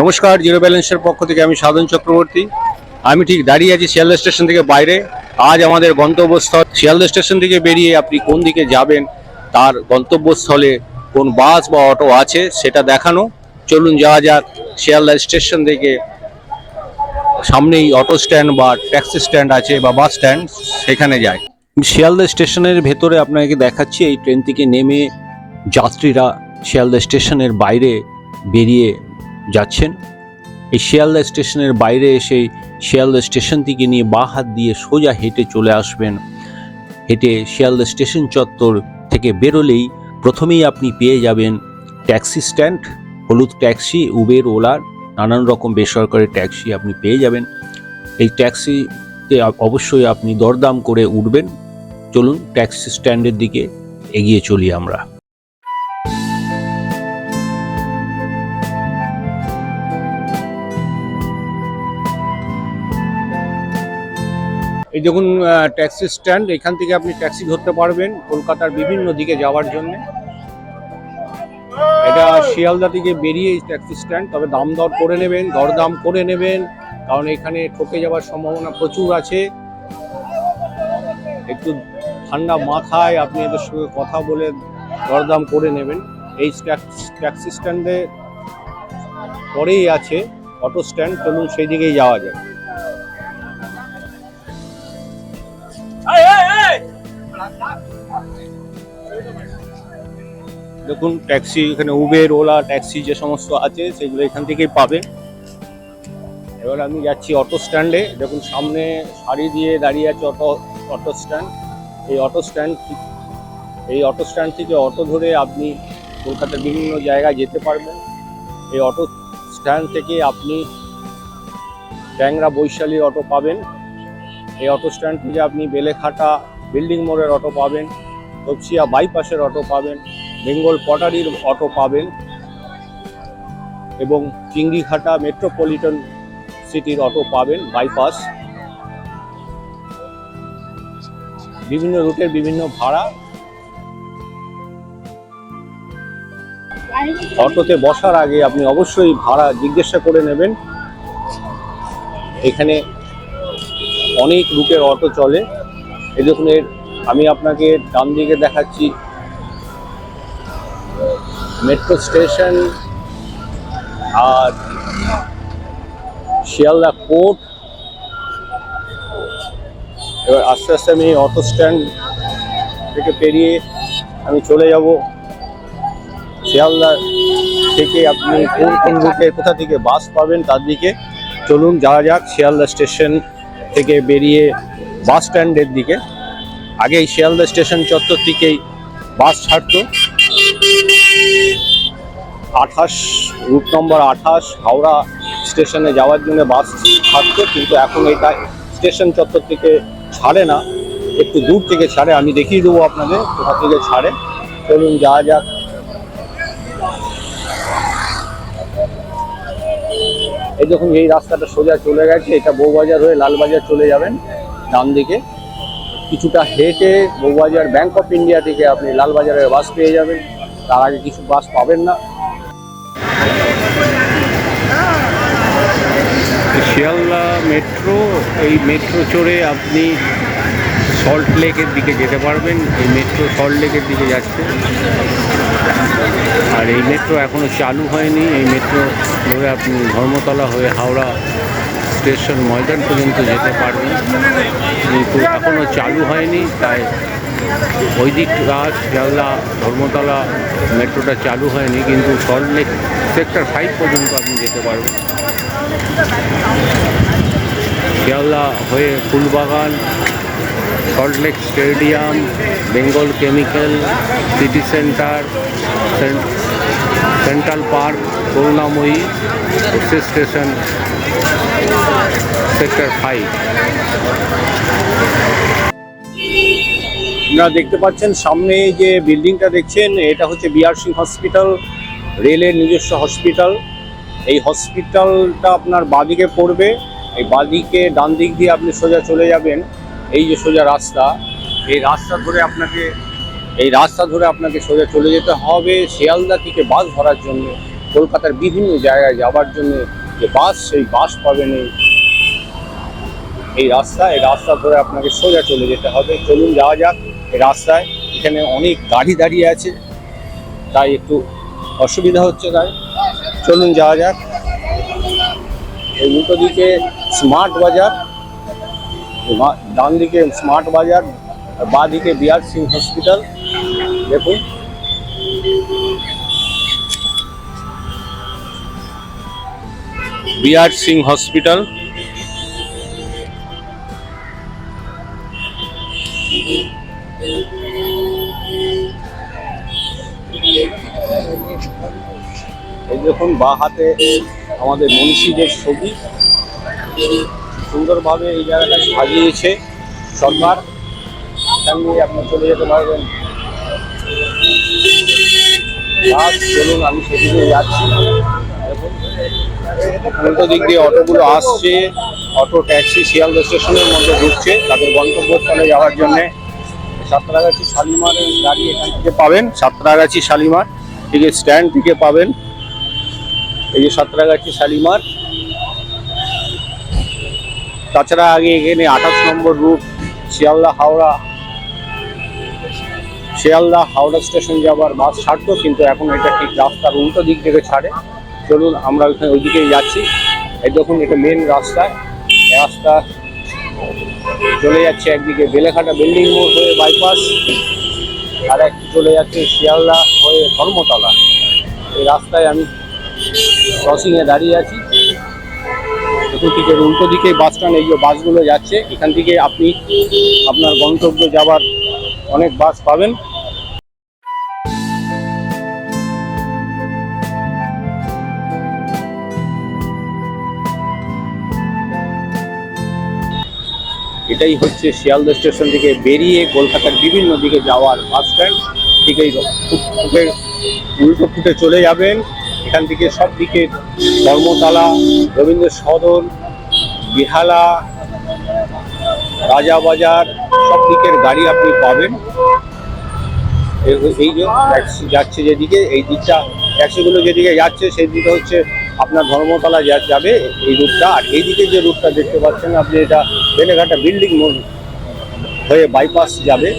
নমস্কার, জিরো ব্যালেন্সের পক্ষ থেকে আমি সাধন চক্রবর্তী। আমি ঠিক দাঁড়িয়ে আছি শিয়ালদা স্টেশন থেকে বাইরে। আজ আমাদের গন্তব্যস্থল শিয়ালদা স্টেশন থেকে বেরিয়ে আপনি কোন দিকে যাবেন, তার গন্তব্যস্থলে কোন বাস বা অটো আছে সেটা দেখানো। চলুন যাওয়া যাক শিয়ালদা স্টেশন থেকে। সামনেই অটো স্ট্যান্ড বা ট্যাক্সি স্ট্যান্ড আছে বা বাস স্ট্যান্ড, সেখানে যায় শিয়ালদা স্টেশনের ভেতরে আপনাকে দেখাচ্ছি, এই ট্রেন থেকে নেমে যাত্রীরা শিয়ালদা স্টেশনের বাইরে বেরিয়ে যাচ্ছেন। এই শিয়ালদা স্টেশনের বাইরে এসে শিয়ালদা স্টেশন থেকে নিয়ে বা হাত দিয়ে সোজা হেঁটে চলে আসবেন। হেঁটে শিয়ালদা স্টেশন চত্বর থেকে বেরোলেই প্রথমেই আপনি পেয়ে যাবেন ট্যাক্সি স্ট্যান্ড, হলুদ ট্যাক্সি, উবের, ওলার, নানান রকম বেসরকারি ট্যাক্সি আপনি পেয়ে যাবেন। এই ট্যাক্সিতে অবশ্যই আপনি দরদাম করে উঠবেন। চলুন ট্যাক্সি স্ট্যান্ডের দিকে এগিয়ে চলি আমরা। এই দেখুন ট্যাক্সি স্ট্যান্ড, এখান থেকে আপনি ট্যাক্সি ধরতে পারবেন কলকাতার বিভিন্ন দিকে যাওয়ার জন্য। এটা শিয়ালদা থেকে বেরিয়ে ট্যাক্সি স্ট্যান্ড, তবে দাম দর করে নেবেন, দরদাম করে নেবেন, কারণ এখানে ঠকে যাওয়ার সম্ভাবনা প্রচুর আছে। একটু ঠান্ডা মাথায় আপনি এদের সঙ্গে কথা বলে দরদাম করে নেবেন। এই ট্যাক্সি স্ট্যান্ডে পরেই আছে, অটো স্ট্যান্ড, চলুন সেই দিকেই যাওয়া যায় দেখুন ট্যাক্সি এখানে উবের ওলা ট্যাক্সি যে সমস্ত আছে, সেগুলো এখান থেকেই পাবে। এবার আমি যাচ্ছি অটো স্ট্যান্ডে দেখুন, সামনে সারি দিয়ে দাঁড়িয়ে আছে অটো অটো স্ট্যান্ড এই অটো স্ট্যান্ড এই অটো স্ট্যান্ড থেকে অটো ধরে আপনি কলকাতার বিভিন্ন জায়গায় যেতে পারবেন। এই অটো স্ট্যান্ড থেকে আপনি ট্যাংরা বৈশালী অটো পাবেন। এই অটো স্ট্যান্ড থেকে আপনি বেলেঘাটা, বিল্ডিং মোড়ের অটো পাবেন। তপসিয়া বাইপাসের অটো পাবেন। বেঙ্গল পটারির অটো পাবেন এবং চিংড়িঘাটা মেট্রোপলিটন সিটির অটো পাবেন বাইপাস বিভিন্ন রুটের বিভিন্ন ভাড়া। অটোতে বসার আগে আপনি অবশ্যই ভাড়া জিজ্ঞাসা করে নেবেন। এখানে অনেক রুটের অটো চলে। এই দেখুন আমি আপনাকে ডান দিকে দেখাচ্ছি মেট্রো স্টেশন আর শিয়ালদা কোর্ট এবার আস্তে আস্তে আমি অটো স্ট্যান্ড থেকে পেরিয়ে আমি চলে যাব। শিয়ালদা থেকে আপনি কোন কোন রুটে, কোথা থেকে বাস পাবেন তার দিকে চলুন, যাওয়া যাক শিয়ালদা স্টেশন থেকে বেরিয়ে বাস স্ট্যান্ডের দিকে। আগে শিয়ালদা স্টেশন চত্বর থেকেই বাস ছাড়তো। আঠাশ রুট নম্বর আঠাশ, হাওড়া স্টেশনে যাওয়ার জন্য বাস ছাড়তো কিন্তু এখন এটা স্টেশন চত্বর থেকে ছাড়ে না। একটু দূর থেকে ছাড়ে, আমি দেখিয়ে দেবো আপনাদের কোথা থেকে ছাড়ে। চলুন, যাওয়া যাক। এই দেখুন, এই রাস্তাটা সোজা চলে গেছে, এটা বউবাজার হয়ে লালবাজার চলে যাবেন, ডান দিকে। কিছুটা হেঁটে বৌবাজার ব্যাংক অফ ইন্ডিয়া থেকে আপনি লালবাজারের বাস পেয়ে যাবেন। তার আগে কিছু বাস পাবেন না। শিয়ালদা মেট্রো, এই মেট্রো চড়ে আপনি সল্ট লেকের দিকে যেতে পারবেন। এই মেট্রো সল্ট লেকের দিকে যাচ্ছে। আর এই মেট্রো এখনও চালু হয়নি। এই মেট্রো ধরে আপনি ধর্মতলা হয়ে হাওড়া স্টেশন ময়দান পর্যন্ত যেতে পারবেন। কিন্তু এখনও চালু হয়নি, তাই ওই দিকটা শিয়ালদা ধর্মতলা মেট্রোটা চালু হয়নি, কিন্তু সল্ট লেক সেক্টর ফাইভ পর্যন্ত আপনি যেতে পারবেন। শিয়ালদা হয়ে Phoolbagan Salt Lake stadium, Bengal chemical city centre central park, Karunamoyee express station, sector five. আপনারা দেখতে পাচ্ছেন, সামনে যে বিল্ডিংটা দেখছেন, এটা হচ্ছে বিআর সিং হসপিটাল, রেলের নিজস্ব হসপিটাল। এই হসপিটালটা আপনার বাদিকে পড়বে। এই বাঁদিকে ডান দিক দিয়ে আপনি সোজা চলে যাবেন। এই যে সোজা রাস্তা, এই রাস্তা ধরে আপনাকে, এই রাস্তা ধরে আপনাকে সোজা চলে যেতে হবে শিয়ালদা থেকে বাস ধরার জন্য, কলকাতার বিভিন্ন জায়গায় যাওয়ার জন্য। যে বাস, সেই বাস পাবেন এই এই রাস্তা এই রাস্তা ধরে আপনাকে সোজা চলে যেতে হবে। চলুন যাওয়া যাক এই রাস্তায়। এখানে অনেক গাড়ি দাঁড়িয়ে আছে, তাই একটু অসুবিধা হচ্ছে তাই। চলুন যাওয়া যাক। এই উল্টো দিকে স্মার্ট বাজার মা- ডান দিকে স্মার্ট বাজার আর বাঁ দিকে বিআর সিং হসপিটাল দেখুন বিআর সিং হসপিটাল এই দেখুন, বা হাতে আমাদের মনীষীদের ছবি। সুন্দরভাবে এই জায়গাটা সাজিয়েছে সরকার। দিয়ে আপনি চলে যেতে পারবেন। চলুন, আমি সেদিকে যাচ্ছি। উল্টো দিক দিয়ে অটোগুলো আসছে। অটো, ট্যাক্সি শিয়ালদা স্টেশনের মধ্যে ঢুকছে তাদের গন্তব্যস্থলে যাওয়ার জন্যে। সাঁতরাগাছি শালিমারের গাড়ি এখান থেকে পাবেন। সাঁতরাগাছি শালিমার, ঠিক স্ট্যান্ড থেকে পাবেন। এই যে সাঁতরাগাছি শালিমার। তাছাড়া আগে এখানে আঠাশ নম্বর রুট শিয়ালদা হাওড়া। শিয়ালদা হাওড়া স্টেশন যাবার বাস ছাড়তো, কিন্তু এখন এটা ঠিক রাস্তার উল্টো দিক থেকে ছাড়ে। চলুন, আমরা ওইখানে ওইদিকেই যাচ্ছি। এই দেখুন, এটা মেন রাস্তা। রাস্তা চলে যাচ্ছে একদিকে বেলেঘাটা বিল্ডিং মোড় হয়ে বাইপাস আর এক চলে যাচ্ছে শিয়ালদা হয়ে ধর্মতলা। এই রাস্তায় আমি ক্রসিংয়ে দাঁড়িয়ে আছি। ঠিক এর উল্টো দিকে বাস স্ট্যান্ড এই যে বাসগুলো যাচ্ছে, এখান থেকে আপনি আপনার গন্তব্যে যাবার অনেক বাস পাবেন। এটাই হচ্ছে শিয়ালদা স্টেশন থেকে বেরিয়ে কলকাতার বিভিন্ন দিকে যাওয়ার বাস স্ট্যান্ড ঠিক এই উল্টো ফুটে চলে যাবেন। এখান থেকে সব দিকে ধর্মতলা, রবীন্দ্র সদন, বিহালা রাজাবাজার সব দিকের গাড়ি আপনি পাবেন। এই- যে ট্যাক্সি যাচ্ছে যেদিকে, এই দিকটা ট্যাক্সিগুলো যেদিকে যাচ্ছে, সেই দিকে হচ্ছে আপনার ধর্মতলা যাবে এই রুটটা। আর এইদিকে যে রুটটা দেখতে পাচ্ছেন আপনি, এটা বেলেঘাটা বিল্ডিং মোড় হয়ে বাইপাস যাবে।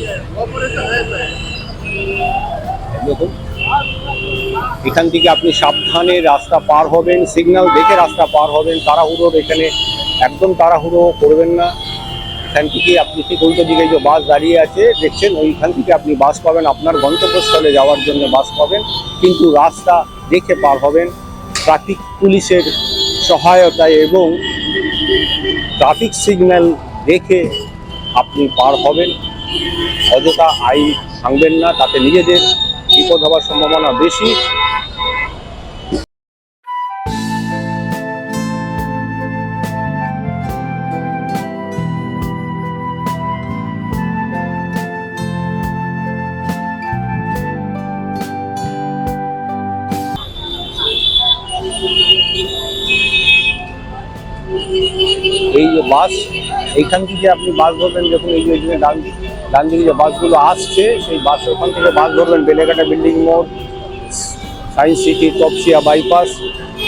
দেখুন। এখান থেকে আপনি সাবধানে রাস্তা পার হবেন সিগন্যাল দেখে রাস্তা পার হবেন তাড়াহুড়োর এখানে একদম তাড়াহুড়ো করবেন না। এখান থেকে আপনি ঠিক উল্টো দিকে যে বাস দাঁড়িয়ে আছে, দেখছেন ওইখান থেকে আপনি বাস পাবেন, আপনার গন্তব্যস্থলে যাওয়ার জন্য বাস পাবেন, কিন্তু রাস্তা দেখে পার হবেন। ট্রাফিক পুলিশের সহায়তায় এবং ট্রাফিক সিগন্যাল দেখে আপনি পার হবেন। অযথা আইন ভাঙবেন না, তাতে নিজেদের বিপদ হওয়ার সম্ভাবনা বেশি। এই যে বাস, এইখান থেকে আপনি বাস ধরবেন যখন এই যে ডান দিক। ডান দিকে যে বাসগুলো আসছে, সেই বাস ওখান থেকে বাস ধরবেন বেলেঘাটা বিল্ডিং মোড় সায়েন্স সিটি, তপসিয়া বাইপাস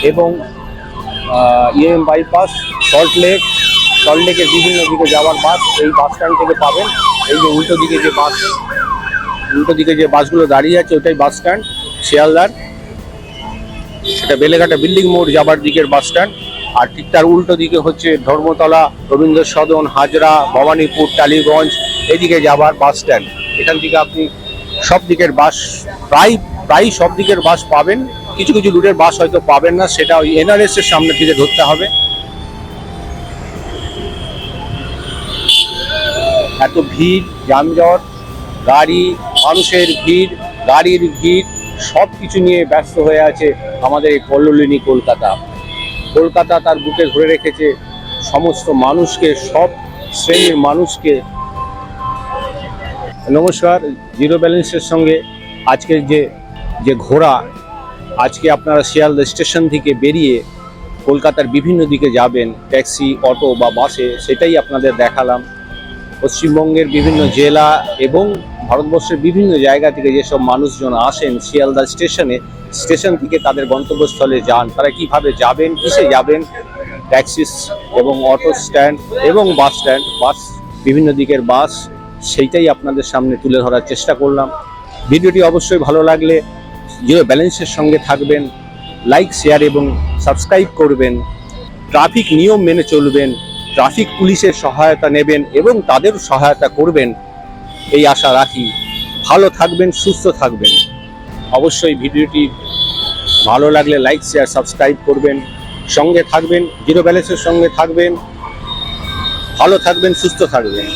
এবং ইএম বাইপাস, সল্ট লেক। সল্ট লেকের বিভিন্ন দিকে যাওয়ার বাস এই বাস স্ট্যান্ড থেকে পাবেন। এই যে উল্টো দিকে যে বাস, উল্টো দিকে যে বাসগুলো দাঁড়িয়ে আছে, ওটাই বাস স্ট্যান্ড, শিয়ালদার। সেটা বেলেঘাটা বিল্ডিং মোড় যাবার দিকের বাস স্ট্যান্ড। আর ঠিক তার উল্টো দিকে হচ্ছে ধর্মতলা রবীন্দ্র সদন হাজরা, ভবানীপুর, টালিগঞ্জ এদিকে যাবার বাস স্ট্যান্ড এখান থেকে আপনি সব দিকের বাস প্রায় প্রায় সব দিকের বাস পাবেন। কিছু কিছু রুটের বাস হয়তো পাবেন না, সেটা ওই এনআরএস এর সামনে থেকে ধরতে হবে। এত ভিড়, যানজট, গাড়ি, মানুষের ভিড়, গাড়ির ভিড়, সব কিছু নিয়ে ব্যস্ত হয়ে আছে আমাদের এই কল্লোলিনী কলকাতা। কলকাতা তার বুকে ধরে রেখেছে সমস্ত মানুষকে, সব শ্রেণির মানুষকে নমস্কার, জিরো ব্যালেন্সের সঙ্গে আজকের যে যে ঘোড়া, আজকে আপনারা শিয়ালদা স্টেশন থেকে বেরিয়ে কলকাতার বিভিন্ন দিকে যাবেন, ট্যাক্সি, অটো বা বাসে, সেটাই আপনাদের দেখালাম। পশ্চিমবঙ্গের বিভিন্ন জেলা এবং ভারতবর্ষের বিভিন্ন জায়গা থেকে যেসব মানুষজন আসেন শিয়ালদা স্টেশনে, স্টেশন থেকে তাদের গন্তব্যস্থলে যান। তারা কীভাবে যাবেন, কিসে যাবেন? ট্যাক্সিস এবং অটো স্ট্যান্ড এবং বাস স্ট্যান্ড, বাস, বিভিন্ন দিকের বাস সেইটাই আপনাদের সামনে তুলে ধরার চেষ্টা করলাম। ভিডিওটি অবশ্যই ভালো লাগলে জিরো ব্যালেন্সের সঙ্গে থাকবেন, লাইক, শেয়ার এবং সাবস্ক্রাইব করবেন, ট্রাফিক নিয়ম মেনে চলবেন, ট্রাফিক পুলিশের সহায়তা নেবেন এবং তাদের সহায়তা করবেন, এই আশা রাখি। ভালো থাকবেন, সুস্থ থাকবেন। অবশ্যই ভিডিওটি ভালো লাগলে লাইক, শেয়ার, সাবস্ক্রাইব করবেন, সঙ্গে থাকবেন, জিরো ব্যালেন্সের সঙ্গে থাকবেন, ভালো থাকবেন, সুস্থ থাকবেন।